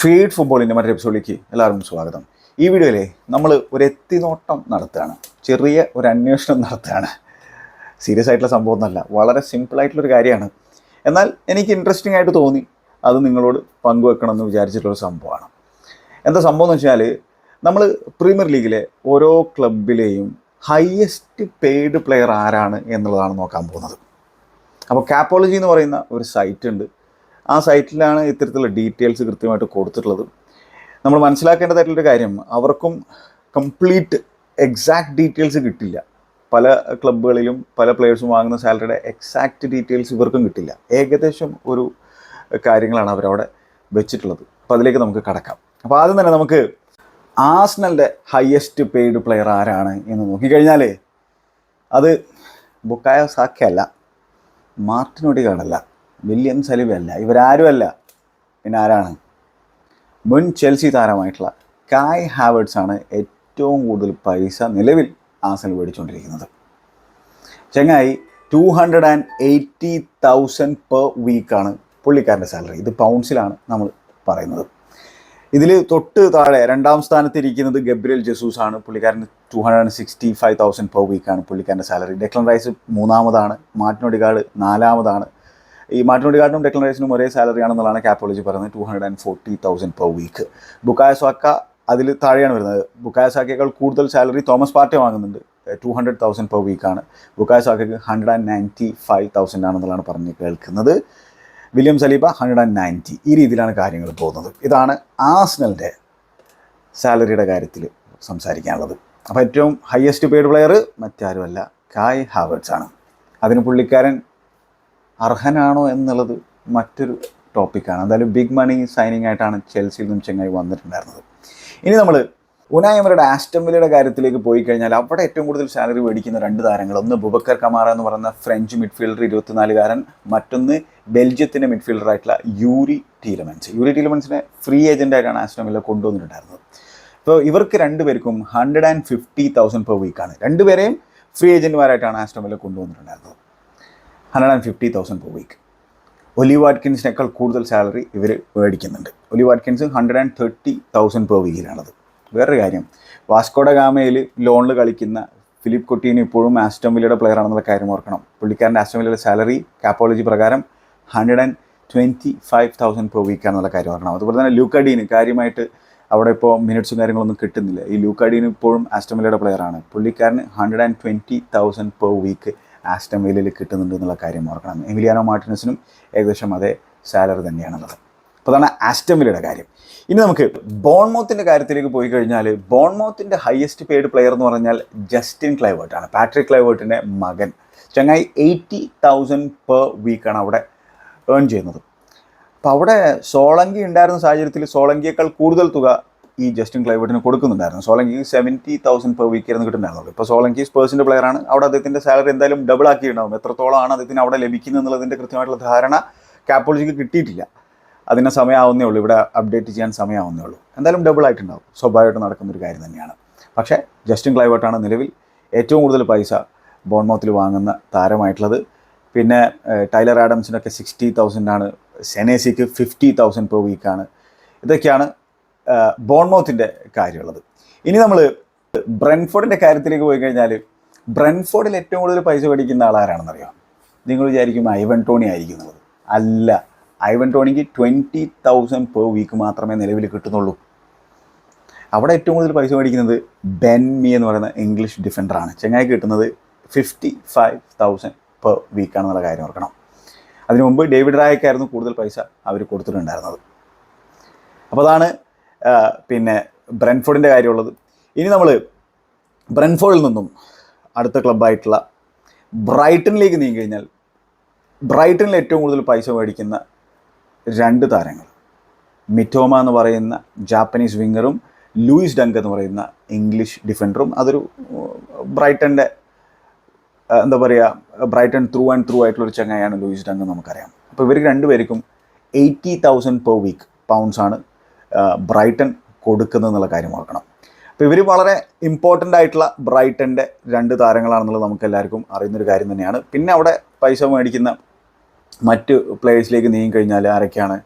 Feed ഫുട്ബോളിന്റെ മറ്റൊരു എപ്പിസോഡിലേക്ക് എല്ലാവർക്കും സ്വാഗതം. ഈ വീഡിയോയിൽ നമ്മൾ ഒരു എത്തിനോട്ടം നടത്തുകയാണ്. ചെറിയ ഒരു അന്വേഷണം നടത്തുകയാണ്. സീരിയസ് ആയിട്ടുള്ള സംഭവം ഒന്നല്ല വളരെ സിമ്പിൾ ആയിട്ടുള്ളൊരു കാര്യമാണ്. എന്നാൽ എനിക്ക് ഇൻട്രസ്റ്റിംഗ് ആയിട്ട് തോന്നി അത് നിങ്ങളോട് പങ്കുവെക്കണമെന്ന് വിചാരിച്ചിട്ടുള്ളൊരു സംഭവമാണ്. എന്താ സംഭവം എന്ന് വെച്ചാൽ നമ്മൾ പ്രീമിയർ ലീഗിലെ ഓരോ ക്ലബിലെയും ഹയസ്റ്റ് പെയ്ഡ് പ്ലെയർ ആരാണ് എന്നുള്ളതാണ് നോക്കാൻ പോകുന്നത്. അപ്പോൾ കാപ്പോളജി എന്ന് പറയുന്ന ഒരു സൈറ്റ് ഉണ്ട്. ആ സൈറ്റിലാണ് ഇത്തരത്തിലുള്ള ഡീറ്റെയിൽസ് കൃത്യമായിട്ട് കൊടുത്തിട്ടുള്ളത്. നമ്മൾ മനസ്സിലാക്കേണ്ടതായിട്ടുള്ളൊരു കാര്യം അവർക്കും കംപ്ലീറ്റ് എക്സാക്ട് ഡീറ്റെയിൽസ് കിട്ടില്ല. പല ക്ലബ്ബുകളിലും പല പ്ലെയേഴ്സും വാങ്ങുന്ന സാലറിയുടെ എക്സാക്റ്റ് ഡീറ്റെയിൽസ് ഇവർക്കും കിട്ടില്ല. ഏകദേശം ഒരു കാര്യങ്ങളാണ് അവരവിടെ വെച്ചിട്ടുള്ളത്. അപ്പോൾ അതിലേക്ക് നമുക്ക് കടക്കാം. അപ്പോൾ ആദ്യം തന്നെ നമുക്ക് ആസ്നലിന്റെ ഹയസ്റ്റ് പെയ്ഡ് പ്ലെയർ ആരാണ് എന്ന് നോക്കിക്കഴിഞ്ഞാൽ അത് ബുക്കായ സാക്കല്ല മാർട്ടിനോടി ഒഡിഗാർഡല്ല വില്യം സലിബ അല്ല ഇവരാരുമല്ല. പിന്നെ ആരാണ്? മുൻ ചെൽസി താരമായിട്ടുള്ള കായ് ഹാവേർട്സ് ആണ് ഏറ്റവും കൂടുതൽ പൈസ നിലവിൽ ആസൽ മേടിച്ചുകൊണ്ടിരിക്കുന്നത്. ചെങ്ങായി two hundred and eighty thousand per വീക്കാണ് പുള്ളിക്കാരന്റെ സാലറി ഇത് പൗണ്ട്സിലാണ് നമ്മൾ പറയുന്നത്. ഇതിൽ തൊട്ട് താഴെ രണ്ടാം സ്ഥാനത്ത് ഇരിക്കുന്നത് ഗബ്രിയൽ ജസൂസ് ആണ്. പുള്ളിക്കാരന് two hundred and sixty five thousand per വീക്കാണ് പുള്ളിക്കാരന്റെ സാലറി ഡെക്ലൻ റൈസ് മൂന്നാമതാണ്. മാർട്ടിൻ നാലാമതാണ്. ഈ ഒഡിഗാർഡിനും ഡെക്ലറേഷനും ഒരേ സാലറി ആണെന്നുള്ളതാണ് കാപ്പോളജി പറയുന്നത്. Two hundred and forty thousand per week Bukayo അതിൽ താഴെയാണ് വരുന്നത്. ബുക്കായ കൂടുതൽ സാലറി തോമസ് പാർട്ടി വാങ്ങുന്നുണ്ട്. ടു ഹൺഡ്രഡ് തൗസൻഡ് പെർ വീക്കാണ് Bukayo സാക്കയ്ക്ക് hundred and ninety five thousand ആണെന്നുള്ളതാണ് പറഞ്ഞ് കേൾക്കുന്നത്. William Saliba hundred and ninety ഈ രീതിയിലാണ് കാര്യങ്ങൾ പോകുന്നത്. ഇതാണ് ആസ്നലിന്റെ സാലറിയുടെ കാര്യത്തിൽ സംസാരിക്കാനുള്ളത്. അപ്പോൾ ഏറ്റവും ഹയസ്റ്റ് പെയ്ഡ് പ്ലെയർ മറ്റാരുമല്ല കായ് ഹാവേർട്സ് ആണ്. അതിന് പുള്ളിക്കാരൻ അർഹനാണോ എന്നുള്ളത് മറ്റൊരു ടോപ്പിക്കാണ് എന്തായാലും ബിഗ് മണി സൈനിങ് ആയിട്ടാണ് ചെൽസിയിൽ നിന്നും ചെങ്ങായി വന്നിട്ടുണ്ടായിരുന്നത്. ഇനി നമ്മൾ ഉനായമരുടെ ആസ്റ്റംബിലിയുടെ കാര്യത്തിലേക്ക് പോയി കഴിഞ്ഞാൽ അവിടെ ഏറ്റവും കൂടുതൽ സാലറി മേടിക്കുന്ന രണ്ട് താരങ്ങൾ. ഒന്ന് ബുബക്കർ കമാറ എന്ന് പറയുന്ന ഫ്രഞ്ച് മിഡ്ഫീൽഡർ ഇരുപത്തിനാലുകാരൻ. മറ്റൊന്ന് ബെൽജിയത്തിന്റെ മിഡ്ഫീൽഡറായിട്ടുള്ള യൂരി ടീലമെൻസ് യൂരി ടീലമെൻസിനെ ഫ്രീ ഏജന്റായിട്ടാണ് ആസ്റ്റംബിലെ കൊണ്ടുവന്നിട്ടുണ്ടായിരുന്നത്. അപ്പോൾ ഇവർക്ക് രണ്ടുപേർക്കും hundred and fifty thousand per വീക്കാണ് രണ്ടുപേരെയും ഫ്രീ ഏജന്റുമാരായിട്ടാണ് ആസ്റ്റംബിലെ കൊണ്ടുവന്നിട്ടുണ്ടായിരുന്നത്. Hundred and fifty thousand per week Ollie വാട്കിൻസിനേക്കാൾ കൂടുതൽ സാലറി ഇവർ മേടിക്കുന്നുണ്ട്. Ollie Watkins hundred and thirty thousand per വീക്കിലാണത് വേറൊരു കാര്യം വാസ്കോഡ ഗാമയിൽ ലോണിൽ കളിക്കുന്ന ഫിലിപ്പ് കൊട്ടീന് ഇപ്പോഴും ആസ്റ്റം വില്ലയുടെ പ്ലെയർ ആണെന്നുള്ള കാര്യം ഓർക്കണം. പുള്ളിക്കാരന്റെ ആസ്റ്റം വില്ലയുടെ സാലറി കാപ്പോളജി പ്രകാരം hundred and twenty five thousand per വീക്കാണെന്നുള്ള കാര്യം ഓർക്കണം. അതുപോലെ തന്നെ ലൂക്കഡീന് കാര്യമായിട്ട് അവിടെ ഇപ്പോൾ മിനിറ്റ്സും കാര്യങ്ങളൊന്നും കിട്ടുന്നില്ല. ഈ ലൂക്കഡീന് ഇപ്പോഴും ആസ്റ്റം വില്ലയുടെ ആണ്. പുള്ളിക്കാരന് hundred and twenty thousand per week Aston വില്ലയിൽ കിട്ടുന്നുണ്ട് എന്നുള്ള കാര്യം ഓർക്കണം. എമിലിയാനോ മാർട്ടിനസിനും ഏകദേശം അതേ സാലറി തന്നെയാണുള്ളത്. അപ്പോൾ അതാണ് ആസ്റ്റം കാര്യം. ഇനി നമുക്ക് ബോൺമൗത്തിന്റെ കാര്യത്തിലേക്ക് പോയി കഴിഞ്ഞാൽ ബോൺമൗത്തിന്റെ ഹയസ്റ്റ് പെയ്ഡ് പ്ലെയർ എന്ന് പറഞ്ഞാൽ ജസ്റ്റിൻ ക്ലൈവേർട്ടാണ് പാട്രിക് ക്ലൈവേർട്ടിന്റെ മകൻ. ചങ്ങായി എയ്റ്റി തൗസൻഡ് പെർ വീക്കാണ് അവിടെ ഏൺ ചെയ്യുന്നത്. അപ്പോൾ അവിടെ സോളങ്കി ഉണ്ടായിരുന്ന സാഹചര്യത്തിൽ സോളങ്കിയേക്കാൾ കൂടുതൽ തുക ഈ ജസ്റ്റിൻ ക്ലൈവേർട്ടിന് കൊടുക്കുന്നുണ്ടായിരുന്നു. Solanke seventy thousand per week ആയിരുന്നു കിട്ടുന്നുണ്ടായിരുന്നുള്ളൂ. ഇപ്പോൾ സോളങ്കി സ്പേഴ്സിന്റെ പ്ലെയറാണ് അവിടെ അദ്ദേഹത്തിന്റെ സാലറി എന്തായാലും ഡബിൾ ആക്കിയിട്ടുണ്ടാവും. എത്രത്തോളമാണ് അദ്ദേഹത്തിന് അവിടെ ലഭിക്കുന്നത് എന്നുള്ളതിന്റെ കൃത്യമായിട്ടുള്ള ധാരണ കാപ്പോളജിക്ക് കിട്ടിയിട്ടില്ല. അതിന് സമയമാവുന്നേ ഉള്ളൂ. ഇവിടെ അപ്ഡേറ്റ് ചെയ്യാൻ സമയമാവുന്നേ ഉള്ളൂ. എന്തായാലും ഡബിൾ ആയിട്ടുണ്ടാവും. സ്വാഭാവികമായിട്ട് നടക്കുന്ന ഒരു കാര്യം തന്നെയാണ്. പക്ഷേ ജസ്റ്റിൻ ക്ലൈവേർട്ടാണ് നിലവിൽ ഏറ്റവും കൂടുതൽ പൈസ ബോൺമൗത്തിൽ വാങ്ങുന്ന താരമായിട്ടുള്ളത്. പിന്നെ ടൈലർ ആഡംസിനൊക്കെ സിക്സ്റ്റി തൗസൻഡാണ് സെനേസിക്ക് ഫിഫ്റ്റി തൗസൻഡ് പെർ വീക്കാണ് ഇതൊക്കെയാണ് ബോൺമൗത്തിന്റെ കാര്യമുള്ളത്. ഇനി നമ്മൾ ബ്രൻഫോർഡിന്റെ കാര്യത്തിലേക്ക് പോയി കഴിഞ്ഞാൽ ബ്രൻഫോർഡിൽ ഏറ്റവും കൂടുതൽ പൈസ മേടിക്കുന്ന ആളാരാണെന്നറിയോ നിങ്ങൾ വിചാരിക്കും ഐവൻ ടോണി ആയിരിക്കും എന്നുള്ളത്. അല്ല ഐവൻ ടോണിക്ക് ട്വന്റി തൗസൻഡ് പെർ വീക്ക് മാത്രമേ നിലവിൽ കിട്ടുന്നുള്ളൂ. അവിടെ ഏറ്റവും കൂടുതൽ പൈസ മേടിക്കുന്നത് ബെൻമി എന്ന് പറയുന്ന ഇംഗ്ലീഷ് ഡിഫൻഡറാണ് ചെങ്ങായി കിട്ടുന്നത് ഫിഫ്റ്റി ഫൈവ് തൗസൻഡ് പെർ വീക്കാണെന്നുള്ള കാര്യം ഓർക്കണം. അതിനു മുമ്പ് ഡേവിഡ് റായക്കായിരുന്നു കൂടുതൽ പൈസ അവർ കൊടുത്തിട്ടുണ്ടായിരുന്നത്. അപ്പോൾ അതാണ് പിന്നെ ബ്രെൻഫോർഡിന്റെ കാര്യമുള്ളത്. ഇനി നമ്മൾ ബ്രെൻഫോർഡിൽ നിന്നും അടുത്ത ക്ലബ്ബായിട്ടുള്ള ബ്രൈറ്റണിലേക്ക് നീങ്ങി കഴിഞ്ഞാൽ ബ്രൈറ്റണിൽ ഏറ്റവും കൂടുതൽ പൈസ മേടിക്കുന്ന രണ്ട് താരങ്ങൾ. മിറ്റോമ എന്ന് പറയുന്ന ജാപ്പനീസ് വിങ്ങറും ലൂയിസ് ഡങ്ക് എന്ന് പറയുന്ന ഇംഗ്ലീഷ് ഡിഫൻഡറും അതൊരു ബ്രൈറ്റന്റെ എന്താ പറയുക ബ്രൈറ്റൺ ത്രൂ ആൻഡ് ത്രൂ ആയിട്ടുള്ളൊരു ചങ്ങായാണ് ലൂയിസ് ഡങ്ക് നമുക്കറിയാം. അപ്പോൾ ഇവർക്ക് രണ്ടുപേർക്കും എയ്റ്റി തൗസൻഡ് പെർ വീക്ക് പൗണ്ട്സാണ് ബ്രൈറ്റൺ കൊടുക്കുന്നത് എന്നുള്ള കാര്യം ഓർക്കണം. അപ്പോൾ ഇവർ വളരെ ഇമ്പോർട്ടന്റ് ആയിട്ടുള്ള ബ്രൈറ്റന്റെ രണ്ട് താരങ്ങളാണെന്നുള്ളത് നമുക്ക് എല്ലാവർക്കും അറിയുന്നൊരു കാര്യം തന്നെയാണ്. പിന്നെ അവിടെ പൈസ മേടിക്കുന്ന മറ്റ് പ്ലേയേഴ്സിലേക്ക് നീങ്ങി കഴിഞ്ഞാൽ ആരൊക്കെയാണ്?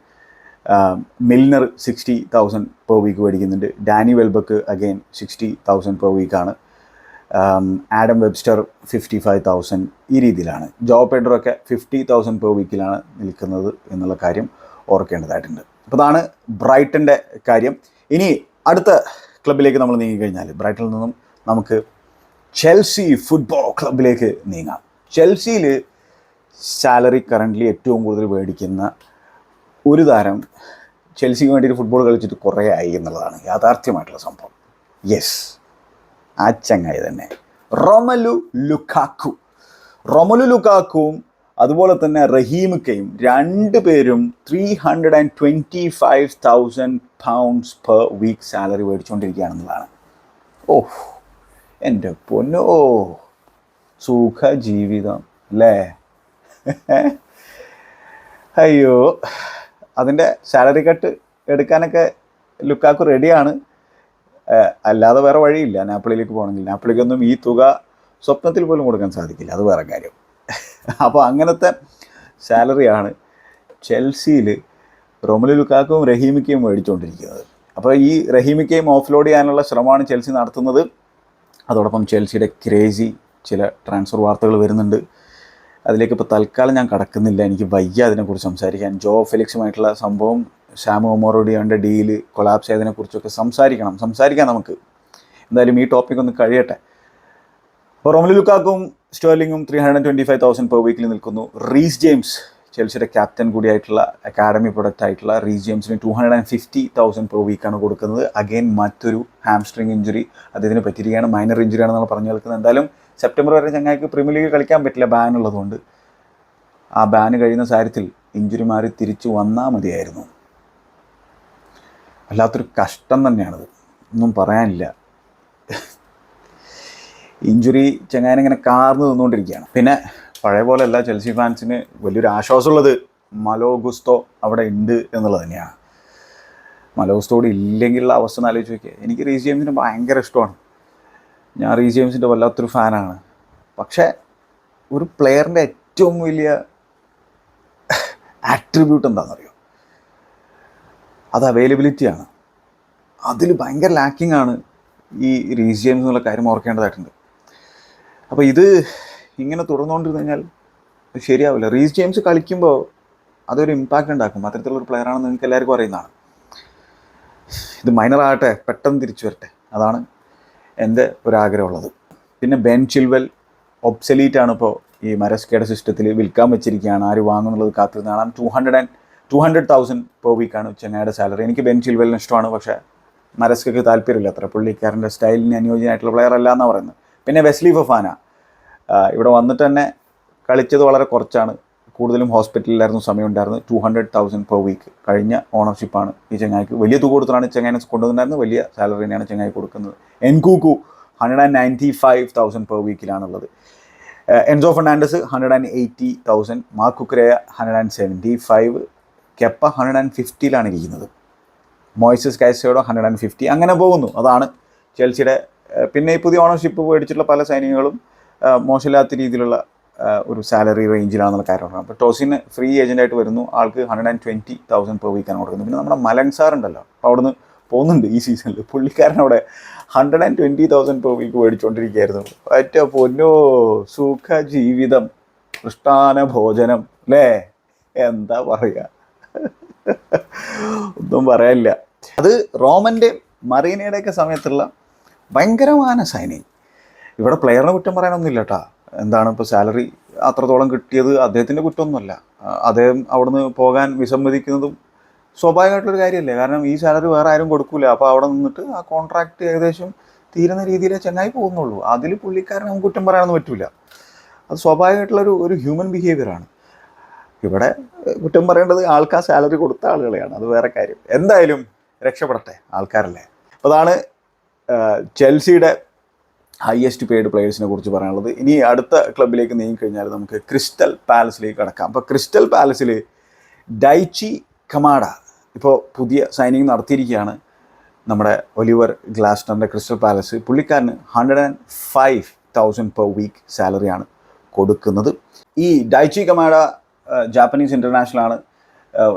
Milner sixty thousand per week മേടിക്കുന്നുണ്ട്. Danny Welbeck again sixty thousand per വീക്കാണ് Adam Webster fifty five thousand ഈ രീതിയിലാണ്. ജോ പെഡ്രോ ഒക്കെ ഫിഫ്റ്റി തൗസൻഡ് പെർ വീക്കിലാണ് നിൽക്കുന്നത് എന്നുള്ള കാര്യം ഓർക്കേണ്ടതായിട്ടുണ്ട്. അപ്പോൾ അതാണ് ബ്രൈറ്റന്റെ കാര്യം. ഇനി അടുത്ത ക്ലബിലേക്ക് നമ്മൾ നീങ്ങിക്കഴിഞ്ഞാൽ ബ്രൈറ്റനിൽ നിന്നും നമുക്ക് ചെൽസി ഫുട്ബോൾ ക്ലബിലേക്ക് നീങ്ങാം. ചെൽസിയിൽ സാലറി കറന്റ്ലി ഏറ്റവും കൂടുതൽ മേടിക്കുന്ന ഒരു താരം ചെൽസിക്ക് വേണ്ടിയിട്ട് ഫുട്ബോൾ കളിച്ചിട്ട് കുറേ ആയി എന്നുള്ളതാണ് യാഥാർത്ഥ്യമായിട്ടുള്ള സംഭവം. യെസ് ആ ചങ്ങായി തന്നെ. റൊമലു ലുക്കാക്കു. റൊമലു ലുക്കാക്കുവും അതുപോലെ തന്നെ റഹീമിക്കയും രണ്ടുപേരും three hundred and twenty five thousand pounds per week salary മേടിച്ചുകൊണ്ടിരിക്കുകയാണെന്നുള്ളതാണ് ഓഹ് എന്റെ പൊന്നോ സുഖ ജീവിതം അല്ലേ? അയ്യോ അതിന്റെ സാലറി കട്ട് എടുക്കാനൊക്കെ ലുക്കാക്ക് റെഡിയാണ് അല്ലാതെ വേറെ വഴിയില്ല. നാപ്പിളിയിലേക്ക് പോകണമെങ്കിൽ നാപ്പിളിക്കൊന്നും ഈ തുക സ്വപ്നത്തിൽ പോലും കൊടുക്കാൻ സാധിക്കില്ല. അത് വേറെ കാര്യം. അപ്പോൾ അങ്ങനത്തെ സാലറിയാണ് ചെൽസിയിൽ റൊമലു ലുക്കാക്കും റഹീമിക്കയും മേടിച്ചുകൊണ്ടിരിക്കുന്നത് അപ്പോൾ ഈ റഹീമിക്കയും ഓഫ്ലോഡ് ചെയ്യാനുള്ള ശ്രമമാണ് ചെൽസി നടത്തുന്നത്. അതോടൊപ്പം ചെൽസിയുടെ ക്രേസി ചില ട്രാൻസ്ഫർ വാർത്തകൾ വരുന്നുണ്ട്. അതിലേക്ക് ഇപ്പോൾ തൽക്കാലം ഞാൻ കടക്കുന്നില്ല. എനിക്ക് വയ്യ അതിനെക്കുറിച്ച് സംസാരിക്കാൻ. ജോ ഫെലിക്സുമായിട്ടുള്ള സംഭവം ഷാമു ഒമോറോഡിയോന്റെ ഡീൽ കൊളാപ്സ് ചെയ്തതിനെക്കുറിച്ചൊക്കെ സംസാരിക്കണം. സംസാരിക്കാം നമുക്ക്. എന്തായാലും ഈ ടോപ്പിക് ഒന്ന് കഴിയട്ടെ. അപ്പോൾ റോമലി ലുക്കാക്കും സ്റ്റേർലിങ്ങും three hundred twenty five thousand per വീക്കിൽ നിൽക്കുന്നു. റീസ് ജെയിംസ് ചെൽസിയുടെ ക്യാപ്റ്റൻ കൂടിയായിട്ടുള്ള അക്കാഡമി പ്രൊഡക്റ്റ് ആയിട്ടുള്ള Reece ജെയിംസിന് two hundred and fifty thousand per വീക്കാണ് കൊടുക്കുന്നത്. അഗെയിൻ മറ്റൊരു ഹാംസ്ട്രിങ് ഇഞ്ചുറി അദ്ദേഹത്തിന് പറ്റിയിരിക്കുകയാണ്. മൈനർ ഇഞ്ചുറി ആണെന്നാണ് പറഞ്ഞു കേൾക്കുന്നത്. എന്തായാലും സെപ്റ്റംബർ വരെ ചങ്ങായിക്ക് പ്രീമിയർ ലീഗ് കളിക്കാൻ പറ്റില്ല ബാൻ ഉള്ളതുകൊണ്ട്. ആ ബാൻ കഴിയുന്ന സാരത്തിൽ ഇഞ്ചുറി മാറി തിരിച്ചു വന്നാൽ മതിയായിരുന്നു. വല്ലാത്തൊരു കഷ്ടം തന്നെയാണത്. ഒന്നും പറയാനില്ല. ഇഞ്ചുറി ചെങ്ങാനിങ്ങനെ കാർന്നു നിന്നുകൊണ്ടിരിക്കുകയാണ്. പിന്നെ പഴയ പോലെയല്ല ചെൽസി ഫാൻസിന് വലിയൊരു ആശ്വാസമുള്ളത് മലോ ഗുസ്തോ അവിടെ ഉണ്ട് എന്നുള്ളത് തന്നെയാണ്. മലോ ഗുസ്തോട് ഇല്ലെങ്കിലുള്ള അവസ്ഥ എന്ന് ആലോചിച്ച് നോക്കിയാൽ എനിക്ക് റീസ് ജെയിംസിനെ ഭയങ്കര ഇഷ്ടമാണ്. ഞാൻ റീസ് ജെയിംസിന്റെ വല്ലാത്തൊരു ഫാനാണ്. പക്ഷേ ഒരു പ്ലെയറിന്റെ ഏറ്റവും വലിയ ആട്രിബ്യൂട്ട് എന്താണെന്നറിയോ? അത് അവൈലബിലിറ്റിയാണ് അതിൽ ഭയങ്കര ലാക്കിംഗ് ആണ് ഈ റീസ് ജെയിംസ് എന്നുള്ള കാര്യം ഓർക്കേണ്ടതായിട്ടുണ്ട്. അപ്പോൾ ഇത് ഇങ്ങനെ തുടർന്നുകൊണ്ടിരുന്നു കഴിഞ്ഞാൽ ശരിയാവില്ല. റീസ് ജെയിംസ് കളിക്കുമ്പോൾ അതൊരു ഇമ്പാക്റ്റ് ഉണ്ടാക്കും. അത്തരത്തിലുള്ള ഒരു പ്ലെയറാണെന്ന് നിങ്ങൾക്ക് എല്ലാവർക്കും അറിയുന്നതാണ്. ഇത് മൈനർ ആകട്ടെ പെട്ടെന്ന് തിരിച്ചു വരട്ടെ. അതാണ് എന്റെ ഒരാഗ്രഹമുള്ളത് പിന്നെ ബെൻ ചിൽവൽ ഒബ്സലീറ്റ് ആണ് ഇപ്പോൾ ഈ മരസ്കയുടെ സിസ്റ്റത്തിൽ വിൽക്കാൻ വെച്ചിരിക്കുകയാണ്. ആര് വാങ്ങുന്നുള്ളത് കാത്തിരുന്നാണ് two hundred and two hundred thousand per വീക്കാണ് ചെങ്ങായുടെ സാലറി എനിക്ക് ബെൻ ചിൽവലിന് ഇഷ്ടമാണ് പക്ഷേ മരസ്കയ്ക്ക് താല്പര്യമില്ല അത്ര. പുള്ളിക്കാരന്റെ സ്റ്റൈലിന് അനുയോജ്യമായിട്ടുള്ള പ്ലെയർ അല്ല എന്നാണ് പറയുന്നത്. പിന്നെ വെസ്ലി ഫഫാന. ഇവിടെ വന്നിട്ട് തന്നെ കളിച്ചത് വളരെ കുറച്ചാണ്. കൂടുതലും ഹോസ്പിറ്റലിലായിരുന്നു സമയം ഉണ്ടായിരുന്നു two hundred thousand per week കഴിഞ്ഞ ഓണർഷിപ്പാണ് ഈ ചെങ്ങായിക്ക്. വലിയ തുക കൊടുത്തിട്ടാണ് ചെങ്ങായിനെ കൊണ്ടുവന്നിട്ടുണ്ടായിരുന്നു വലിയ സാലറി തന്നെയാണ് ചെങ്ങായി കൊടുക്കുന്നത്. Nkunku hundred and ninety five thousand per വീക്കിലാണുള്ളത് Enzo Fernandez hundred and eighty thousand Marc hundred and seventy five Kepa hundred and ഫിഫ്റ്റിയിലാണ് ഇരിക്കുന്നത്. Moises Caicedo hundred and fifty അങ്ങനെ പോകുന്നു. അതാണ് ചെൽസിയുടെ പിന്നെ ഈ പുതിയ ഓണർഷിപ്പ് മേടിച്ചിട്ടുള്ള പല സൈനികങ്ങളും മോശമില്ലാത്ത രീതിയിലുള്ള ഒരു സാലറി റേഞ്ചിലാണെന്നുള്ള കാര്യമാണ്. അപ്പോൾ ടോസിന് ഫ്രീ ഏജന്റായിട്ട് വരുന്നു. ആൾക്ക് hundred and twenty thousand per വീക്കാണ് കൊടുക്കുന്നത്. പിന്നെ നമ്മുടെ മലൻ സാർ ഉണ്ടല്ലോ. അപ്പോൾ അവിടുന്ന് പോകുന്നുണ്ട് ഈ സീസണിൽ പുള്ളിക്കാരൻ അവിടെ hundred and twenty thousand per week മേടിച്ചുകൊണ്ടിരിക്കുകയായിരുന്നു ഒറ്റ പൊന്നോ? സുഖ ജീവിതം. കൃഷ്ണാന ഭോജനം. അല്ലേ എന്താ പറയുക ഒന്നും പറയാനില്ല. അത് റോമന്റെ മറീനയുടെയൊക്കെ സമയത്തുള്ള ഭയങ്കരമായ സൈനിങ് ഇവിടെ പ്ലെയറിനെ കുറ്റം പറയാനൊന്നുമില്ല കേട്ടാ എന്താണ് ഇപ്പോൾ സാലറി അത്രത്തോളം കിട്ടിയത്? അദ്ദേഹത്തിന്റെ കുറ്റമൊന്നുമല്ല. അദ്ദേഹം അവിടുന്ന് പോകാൻ വിസമ്മതിക്കുന്നതും സ്വാഭാവികമായിട്ടുള്ളൊരു കാര്യമല്ലേ? കാരണം ഈ സാലറി വേറെ ആരും കൊടുക്കൂല. അപ്പോൾ അവിടെ നിന്നിട്ട് ആ കോൺട്രാക്റ്റ് ഏകദേശം തീരുന്ന രീതിയിലേ ചെന്നായി പോകുന്നുള്ളൂ. അതിൽ പുള്ളിക്കാരനെ നമുക്ക് കുറ്റം പറയാനൊന്നും പറ്റില്ല അത് സ്വാഭാവികമായിട്ടുള്ള ഒരു ഹ്യൂമൻ ബിഹേവിയറാണ് ഇവിടെ കുറ്റം പറയേണ്ടത് ആൾക്കാർ സാലറി കൊടുത്ത ആളുകളെയാണ്. അത് വേറെ കാര്യം. എന്തായാലും രക്ഷപ്പെടട്ടെ ആൾക്കാരല്ലേ? അപ്പോൾ അതാണ് ചെൽസിയുടെ ഹയസ്റ്റ് പെയ്ഡ് പ്ലെയേഴ്സിനെ കുറിച്ച് പറയാനുള്ളത്. ഇനി അടുത്ത ക്ലബിലേക്ക് നീങ്ങിക്കഴിഞ്ഞാൽ നമുക്ക് ക്രിസ്റ്റൽ പാലസിലേക്ക് കടക്കാം. അപ്പോൾ ക്രിസ്റ്റൽ പാലസിൽ ഡൈച്ചി കമാഡ ഇപ്പോൾ പുതിയ സൈനിങ് നടത്തിയിരിക്കുകയാണ് നമ്മുടെ ഒലിവർ ഗ്ലാസ്റ്ററിന്റെ ക്രിസ്റ്റൽ പാലസ്. പുള്ളിക്കാരന് hundred and five thousand per week സാലറിയാണ് കൊടുക്കുന്നത്. ഈ ഡൈച്ചി കമാഡ ജാപ്പനീസ് ഇന്റർനാഷണൽ ആണ്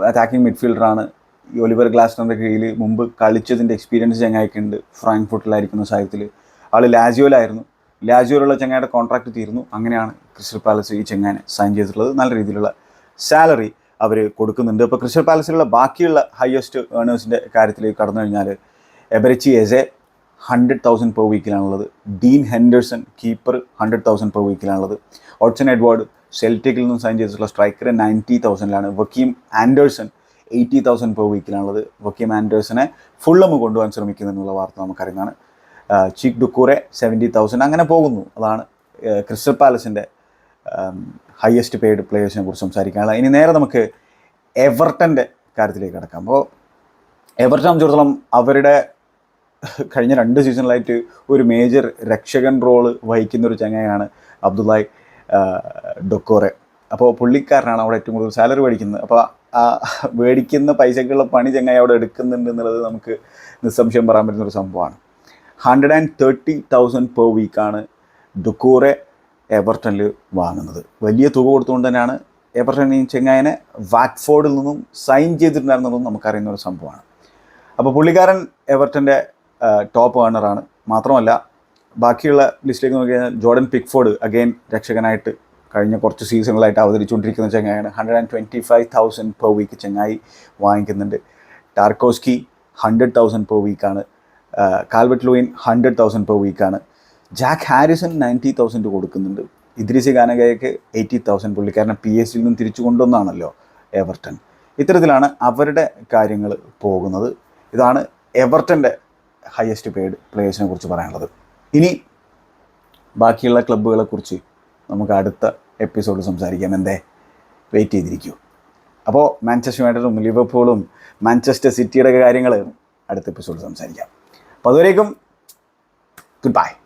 അറ്റാക്കിംഗ് മിഡ്ഫീൽഡറാണ് ഈ ഒലിവർ ഗ്ലാസ്നറിന്റെ കീഴിൽ മുമ്പ് കളിച്ചതിന്റെ എക്സ്പീരിയൻസ് ചങ്ങായിക്കുണ്ട് ഫ്രാങ്ക്ഫുട്ടിലായിരിക്കുന്ന സാഹചര്യത്തിൽ ആൾ ലാജിയോയിലായിരുന്നു ലാജിയോയിലുള്ള ചങ്ങായുടെ കോൺട്രാക്ട് തീർന്നു. അങ്ങനെയാണ് ക്രിസ്റ്റൽ പാലസ് ഈ ചെങ്ങാനെ സൈൻ ചെയ്തിട്ടുള്ളത്. നല്ല രീതിയിലുള്ള സാലറി അവർ കൊടുക്കുന്നുണ്ട്. ഇപ്പോൾ ക്രിസ്റ്റൽ പാലസിലുള്ള ബാക്കിയുള്ള ഹയസ്റ്റ് ഏണേഴ്സിന്റെ കാര്യത്തിലേക്ക് കടന്നു കഴിഞ്ഞാൽ Eberechi Eze hundred thousand per വീക്കിലാണുള്ളത് Dean Henderson keeper hundred thousand per വീക്കിലാണുള്ളത് Odsonne Edouard സെൽറ്റിക്കിൽ നിന്നും സൈൻ ചെയ്തിട്ടുള്ള striker ninety തൗസൻഡിലാണ് Joachim Andersen eighty thousand per വീക്കിലാണുള്ളത് Joachim ആൻഡേഴ്സനെ ഫുള്ളമ് കൊണ്ടുപോകാൻ ശ്രമിക്കുന്നു എന്നുള്ള വാർത്ത നമുക്കറിയുന്നതാണ്. ചീക്ക് ഡുക്കൂറെ സെവന്റി തൗസൻഡ് അങ്ങനെ പോകുന്നു. അതാണ് ക്രിസ്റ്റൽ പാലസിന്റെ ഹയസ്റ്റ് പെയ്ഡ് പ്ലേയേഴ്സിനെ കുറിച്ച് സംസാരിക്കാനുള്ള ഇനി നേരെ നമുക്ക് എവർട്ടന്റെ കാര്യത്തിലേക്ക് കിടക്കാം. അപ്പോൾ എവർട്ടനെ സംബന്ധിച്ചിടത്തോളം അവരുടെ കഴിഞ്ഞ രണ്ട് സീസണിലായിട്ട് ഒരു മേജർ രക്ഷകൻ റോൾ വഹിക്കുന്ന ഒരു ചങ്ങയാണ് അബ്ദുല്ലായ് ഡൊക്കോറെ. അപ്പോൾ പുള്ളിക്കാരനാണ് അവിടെ ഏറ്റവും കൂടുതൽ സാലറി മേടിക്കുന്നത് അപ്പോൾ ആ മേടിക്കുന്ന പൈസക്കുള്ള പണി ചങ്ങായി അവിടെ എടുക്കുന്നുണ്ട് എന്നുള്ളത് നമുക്ക് നിസ്സംശയം പറയാൻ പറ്റുന്ന ഒരു സംഭവമാണ്. Hundred and thirty thousand per വീക്കാണ് Doucoure എവർട്ടണിൽ വാങ്ങുന്നത്. വലിയ തുക കൊടുത്തുകൊണ്ട് തന്നെയാണ് എവർട്ടൺ ചെങ്ങായനെ വാറ്റ്ഫോർഡിൽ നിന്നും സൈൻ ചെയ്തിട്ടുണ്ടായിരുന്നതും നമുക്കറിയുന്ന ഒരു സംഭവമാണ്. അപ്പോൾ പുള്ളിക്കാരൻ എവർട്ടന്റെ ടോപ്പ് ഏണറാണ് മാത്രമല്ല ബാക്കിയുള്ള ലിസ്റ്റിലേക്ക് നോക്കി കഴിഞ്ഞാൽ ജോർഡൻ പിക്ഫോർഡ് അഗെയിൻ രക്ഷകനായിട്ട് കഴിഞ്ഞ കുറച്ച് സീസണുകളായിട്ട് അവതരിച്ചുകൊണ്ടിരിക്കുന്ന ചെങ്ങായാണ് hundred and twenty five thousand per week ചെങ്ങായി വാങ്ങിക്കുന്നുണ്ട്. Tarkowski hundred thousand per വീക്കാണ് Calvert Lewin hundred thousand per വീക്കാണ് Jack Harrison ninety thousand കൊടുക്കുന്നുണ്ട്. ഇദ്രിസി ഗാനഗയ്ക്ക് എയ്റ്റി തൗസൻഡ് പുള്ളിക്കാരനെ പി എസ് സിയിൽ നിന്ന് തിരിച്ചു കൊണ്ടുവന്നാണല്ലോ എവർട്ടൺ. ഇത്തരത്തിലാണ് അവരുടെ കാര്യങ്ങൾ പോകുന്നത്. ഇതാണ് എവർട്ടന്റെ ഹയസ്റ്റ് പെയ്ഡ് പ്ലേയേഴ്സിനെ കുറിച്ച് പറയാനുള്ളത്. ഇനി ബാക്കിയുള്ള ക്ലബ്ബുകളെ കുറിച്ച് നമുക്ക് അടുത്ത എപ്പിസോഡ് സംസാരിക്കാം. എന്തേ? വെയിറ്റ് ചെയ്തിരിക്കൂ. അപ്പോൾ മാഞ്ചസ്റ്റർ യുണൈറ്റഡും ലിവർപൂളും മാഞ്ചസ്റ്റർ സിറ്റിയുടെ കാര്യങ്ങൾ അടുത്ത എപ്പിസോഡ് സംസാരിക്കാം. അപ്പോൾ അതുവരേക്കും ഗുഡ് ബൈ